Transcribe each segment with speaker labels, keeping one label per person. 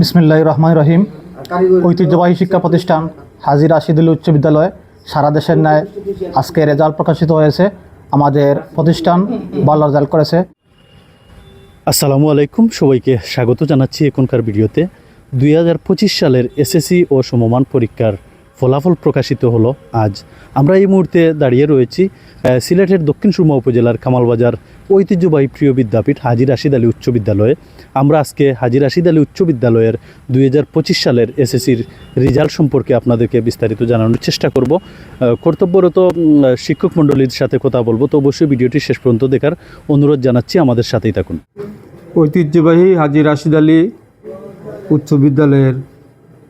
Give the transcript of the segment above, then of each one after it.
Speaker 1: বিসমিল্লাহ রহমান রহিম। ঐতিহ্যবাহী শিক্ষা প্রতিষ্ঠান হাজির আশিদুল উচ্চ বিদ্যালয়, সারা দেশের ন্যায় আজকে রেজাল্ট প্রকাশিত হয়েছে। আমাদের প্রতিষ্ঠান ভালো রেজাল্ট করেছে।
Speaker 2: আসসালামু আলাইকুম, সবাইকে স্বাগত জানাচ্ছি এখনকার ভিডিওতে। দুই হাজার পঁচিশ সালের এসএসসি ও সমমান পরীক্ষার ফলাফল প্রকাশিত হলো আজ। আমরা এই মুহূর্তে দাঁড়িয়ে রয়েছি সিলেটের দক্ষিণ সুরমা উপজেলার কামালবাজার ঐতিহ্যবাহী প্রিয় বিদ্যাপীঠ হাজি রাশিদ আলী উচ্চ বিদ্যালয়ে। আমরা আজকে হাজি রাশিদ আলী উচ্চ বিদ্যালয়ের দুই হাজার পঁচিশ সালের এসএসসির রেজাল্ট সম্পর্কে আপনাদেরকে বিস্তারিত জানানোর চেষ্টা করব। কর্তব্যরত শিক্ষক মণ্ডলীর সাথে কথা বলব, তো অবশ্যই ভিডিওটি শেষ পর্যন্ত দেখার অনুরোধ জানাচ্ছি, আমাদের সাথেই থাকুন।
Speaker 3: ঐতিহ্যবাহী হাজি রাশিদ আলী উচ্চ বিদ্যালয়ের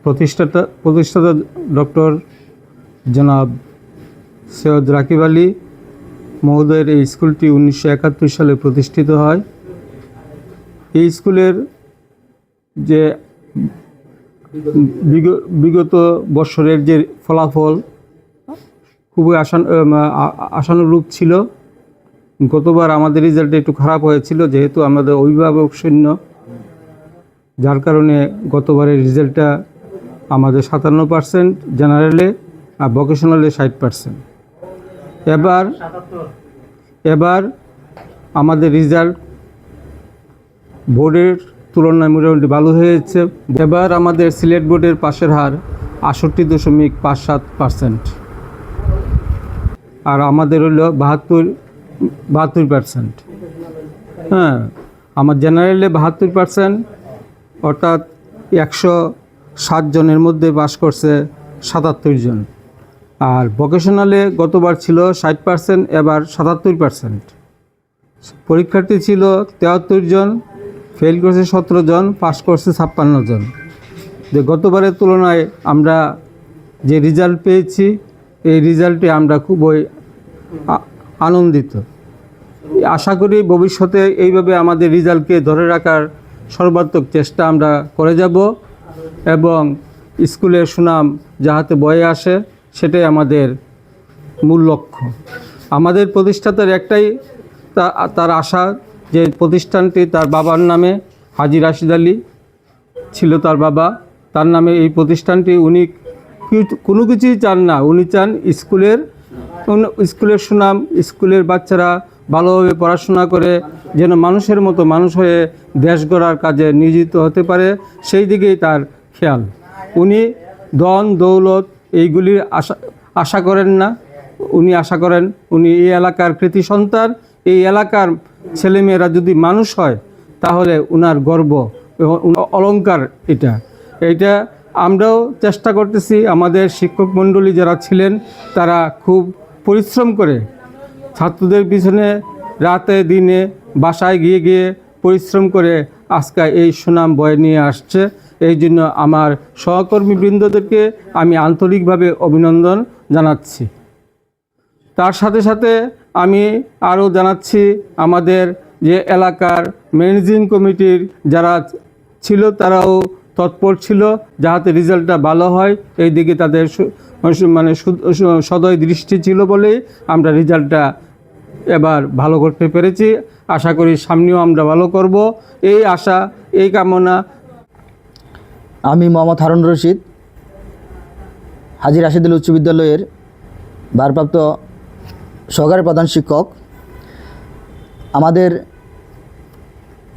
Speaker 3: প্রতিষ্ঠাতা প্রতিষ্ঠাতা ডক্টর জনাব সৈয়দ রাকিব আলী মহোদয়ের এই স্কুলটি উনিশশো একাত্তর সালে প্রতিষ্ঠিত হয়। এই স্কুলের যে বিগ- বিগত বৎসরের যে ফলাফল খুবই আশান আশানুরূপ ছিল। গতবার আমাদের রেজাল্ট একটু খারাপ হয়েছিল, যেহেতু আমাদের অভিভাবক শূন্য যার কারণে গতবারের রেজাল্টটা আমাদের সাতান্ন পার্সেন্ট জেনারেলে আর ভোকেশনালে ষাট পার্সেন্ট। এবার এবার আমাদের রেজাল্ট বোর্ডের তুলনায় মোটামুটি ভালো হয়েছে। এবার আমাদের সিলেট বোর্ডের পাশের হার আষট্টি দশমিক পাঁচ সাত পার্সেন্ট। আর আমাদের হলো বাহাত্তর বাহাত্তর পার্সেন্ট। হ্যাঁ আমার জেনারেলে বাহাত্তর পার্সেন্ট, অর্থাৎ একশো ষাট জনের মধ্যে বাস করছে সাতাত্তর জন। আর ভোকেশনালে গতবার ছিল ষাট পার্সেন্ট এবার সাতাত্তর পার্সেন্ট পরীক্ষার্থী ছিল তেহাত্তর জন ফেল করছে সতেরো জন পাস করছে ছাপ্পান্ন জন। যে গতবারের তুলনায় আমরা যে রেজাল্ট পেয়েছি, এই রেজাল্টে আমরা খুবই আনন্দিত। আশা করি ভবিষ্যতে এইভাবে আমাদের রেজাল্টকে ধরে রাখার সর্বাত্মক চেষ্টা আমরা করে যাব। এবং স্কুলের সুনাম যাহাতে বয়ে আসে, সেটাই আমাদের মূল লক্ষ্য। আমাদের প্রতিষ্ঠাতার একটাই তার আশা যে প্রতিষ্ঠানটি তার বাবার নামে হাজি রাশিদ আলী ছিল তার বাবা, তার নামে এই প্রতিষ্ঠানটি উনি কোনো কিছুই চান না। উনি চান স্কুলের স্কুলের সুনাম, স্কুলের বাচ্চারা ভালোভাবে পড়াশোনা করে যেন মানুষের মতো মানুষ হয়ে দেশ গড়ার কাজে নিয়োজিত হতে পারে, সেই দিকেই তার খেয়াল। উনি দন দৌলত এইগুলির আশা আশা করেন না। উনি আশা করেন উনি এই এলাকার কৃতি সন্তান। এই এলাকার ছেলেমেয়েরা যদি মানুষ হয়, তাহলে উনার গর্ব উনার এটা। এটা আমরাও চেষ্টা করতেছি, আমাদের শিক্ষক মণ্ডলী যারা ছিলেন, তারা খুব পরিশ্রম করে ছাত্রদের পিছনে রাতে, দিনে বাসায় গিয়ে গিয়ে পরিশ্রম করে আজকে এই সুনাম বয়ে নিয়ে আসছে। এই জন্য আমার সহকর্মীবৃন্দদেরকে আমি আন্তরিকভাবে অভিনন্দন জানাচ্ছি। তার সাথে সাথে আমি আরও জানাচ্ছি, আমাদের যে এলাকার ম্যানেজিং কমিটির যারা ছিল তারাও তৎপর ছিল যাহাতে রেজাল্টটা ভালো হয় এই দিকে তাদের মানে সদয় দৃষ্টি ছিল বলেই আমরা রেজাল্টটা এবার ভালো করতে পেরেছি। আশা করি সামনেও আমরা ভালো করব। এই আশা, এই কামনা
Speaker 4: আমি মোহাম্মদ হারুন রশিদ হাজির রাশিদুল উচ্চ বিদ্যালয়ের ভারপ্রাপ্ত সহকারী প্রধান শিক্ষক। আমাদের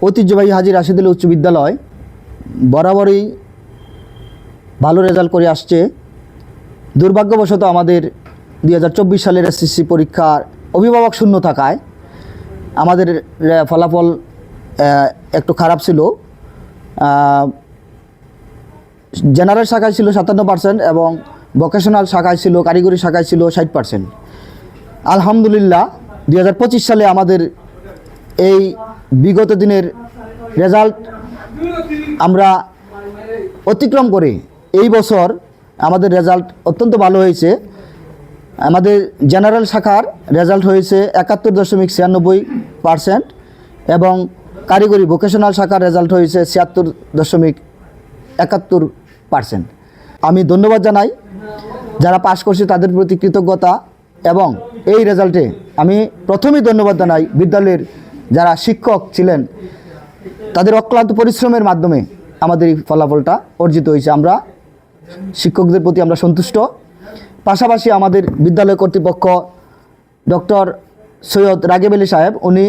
Speaker 4: ঐতিহ্যবাহী হাজির রাশিদুল উচ্চ বিদ্যালয় বরাবরই ভালো রেজাল্ট করে আসছে। দুর্ভাগ্যবশত আমাদের দুই হাজার চব্বিশ সালের এসএসসি পরীক্ষার অভিভাবক শূন্য থাকায় আমাদের ফলাফল একটু খারাপ ছিল। জেনারেল শাখায় ছিল সাতান্ন পার্সেন্ট এবং ভোকেশনাল শাখায় ছিল, কারিগরি শাখায় ছিল ষাট পার্সেন্ট আলহামদুলিল্লাহ, দুই হাজার পঁচিশ সালে আমাদের এই বিগত দিনের রেজাল্ট আমরা অতিক্রম করে এই বছর আমাদের রেজাল্ট অত্যন্ত ভালো হয়েছে। আমাদের জেনারেল শাখার রেজাল্ট হয়েছে একাত্তর দশমিক ছিয়ানব্বই পার্সেন্ট এবং কারিগরি ভোকেশনাল শাখার রেজাল্ট হয়েছে ছিয়াত্তর দশমিক একাত্তর পার্সেন্ট। আমি ধন্যবাদ জানাই। যারা পাশ করছে তাদের প্রতি কৃতজ্ঞতা এবং এই রেজাল্টে আমি প্রথমেই ধন্যবাদ জানাই বিদ্যালয়ের যারা শিক্ষক ছিলেন তাদের অক্লান্ত পরিশ্রমের মাধ্যমে আমাদের এই ফলাফলটা অর্জিত হয়েছে। আমরা শিক্ষকদের প্রতি আমরা সন্তুষ্ট। পাশাপাশি আমাদের বিদ্যালয় কর্তৃপক্ষ ডক্টর সৈয়দ রাগেব আলী সাহেব, উনি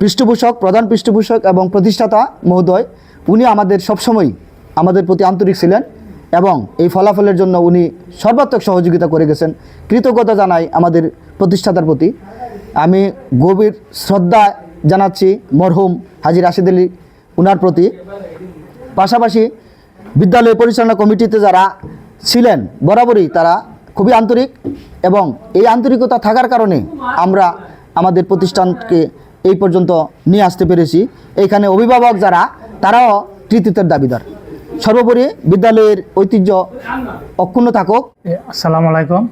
Speaker 4: পৃষ্ঠপোষক, প্রধান পৃষ্ঠপোষক এবং প্রতিষ্ঠাতা মহোদয়, উনি আমাদের সবসময় আমাদের প্রতি আন্তরিক ছিলেন এবং এই ফলাফলের জন্য উনি সর্বাত্মক সহযোগিতা করে গেছেন। কৃতজ্ঞতা জানাই আমাদের প্রতিষ্ঠাতার প্রতি। আমি গভীর শ্রদ্ধা জানাচ্ছি মরহুম হাজির রাশিদ আলী উনার প্রতি। পাশাপাশি বিদ্যালয় পরিচালনা কমিটিতে যারা ছিলেন, বরাবরই তারা খুবই আন্তরিক এবং এই আন্তরিকতা থাকার কারণে আমরা আমাদের প্রতিষ্ঠানকে এই পর্যন্ত নিয়ে আসতে পেরেছি। এইখানে অভিভাবক যারা, তারাও কৃতিত্বের দাবিদার। সর্বোপরি বিদ্যালয়ের ঐতিহ্য অক্ষুণ্ণ থাকুক।
Speaker 5: আসসালামু আলাইকুম।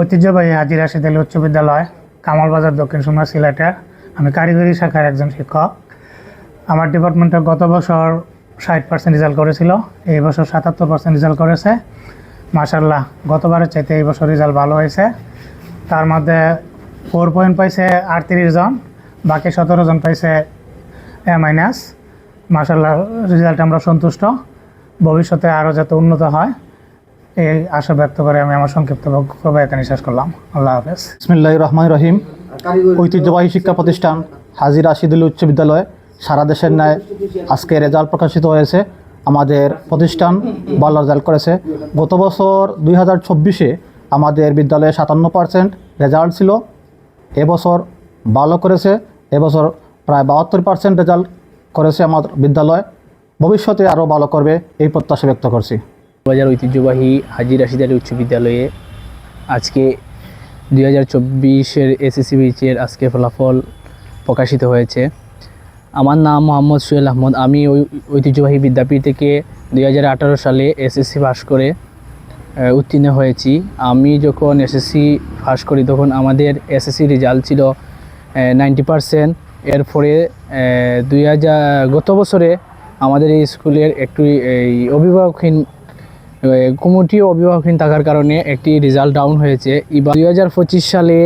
Speaker 5: ঐতিহ্যবাহী হাজি রাশিদ আলী উচ্চ বিদ্যালয়, কামালবাজার দক্ষিণ সুমা সিলেটের আমি কারিগরি শাখার একজন শিক্ষক। আমার ডিপার্টমেন্টে গত বছর ষাট পার্সেন্ট রেজাল্ট করেছিল, এই বছর সাতাত্তর পার্সেন্ট রেজাল্ট করেছে। মার্শাল্লাহ গতবারের চাইতে এই বছর রেজাল্ট ভালো হয়েছে। তার মধ্যে ফোর পয়েন্ট পাইছে আটত্রিশ জন, বাকি সতেরো জন পাইছে এ মাইনাস মার্শাল্লাহ রেজাল্টে আমরা সন্তুষ্ট। ভবিষ্যতে আরও যাতে উন্নত হয়, এই আশা ব্যক্ত করে আমি আমার সংক্ষিপ্ত বক্তব্য এখানে শেষ করলাম। আল্লাহ হাফেজ।
Speaker 1: ইসমিল্লাহ রহমান রহিম। ঐতিহ্যবাহী শিক্ষা প্রতিষ্ঠান হাজির রাশিদুল উচ্চ বিদ্যালয়। সারা দেশের ন্যায় আজকে রেজাল্ট প্রকাশিত হয়েছে। আমাদের প্রতিষ্ঠান ভালো রেজাল্ট করেছে। গত বছর দুই হাজার চব্বিশে আমাদের বিদ্যালয়ে সাতান্ন পার্সেন্ট রেজাল্ট ছিল। এবছর ভালো করেছে। এবছর প্রায় বাহাত্তর পার্সেন্ট রেজাল্ট করেছে আমার বিদ্যালয়। ভবিষ্যতে আরও ভালো করবে এই প্রত্যাশা ব্যক্ত করছি।
Speaker 6: বাজার ঐতিহ্যবাহী হাজি রাশিদ আলী উচ্চ বিদ্যালয়ে আজকে দুই হাজার চব্বিশের এসএসসি বিচের আজকে ফলাফল প্রকাশিত হয়েছে। আমার নাম মোহাম্মদ সুয়েল আহমদ। আমি ওই ঐতিহ্যবাহী বিদ্যাপীঠ থেকে দুই হাজার আঠারো সালে এসএসসি পাস করে উত্তীর্ণ হয়েছি। আমি যখন এসএসসি পাস করি, তখন আমাদের এসএসসি রেজাল্ট ছিল নাইনটি পারসেন্ট। এরপরে দুই হাজার, গত বছরে আমাদের এই স্কুলের একটু, এই অভিভাবকহীন কমিটি অভিভাবকহীন থাকার কারণে একটি রেজাল্ট ডাউন হয়েছে। এবার দুই হাজার পঁচিশ সালে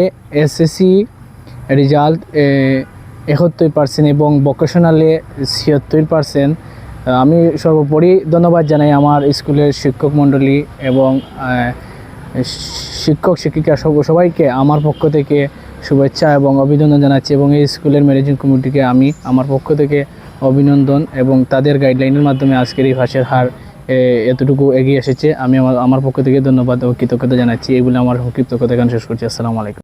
Speaker 6: এসএসসি রেজাল্ট একাত্তর পার্সেন্ট এবং ভোকেশনালে ছিয়াত্তর পার্সেন্ট আমি সর্বোপরি ধন্যবাদ জানাই আমার স্কুলের শিক্ষক মণ্ডলী এবং শিক্ষক শিক্ষিকা সব, সবাইকে আমার পক্ষ থেকে শুভেচ্ছা এবং অভিনন্দন জানাচ্ছি এবং এই স্কুলের ম্যানেজিং কমিটিকে আমি আমার পক্ষ থেকে অভিনন্দন এবং তাদের গাইডলাইনের মাধ্যমে আজকের এই ভাষার হার এতটুকু এগিয়ে এসেছে। আমি আমার আমার পক্ষ থেকে ধন্যবাদ ও কৃতজ্ঞতা জানাচ্ছি। এগুলো আমার সংক্ষিপ্ত কথা শেষ করছি। আসসালামু আলাইকুম।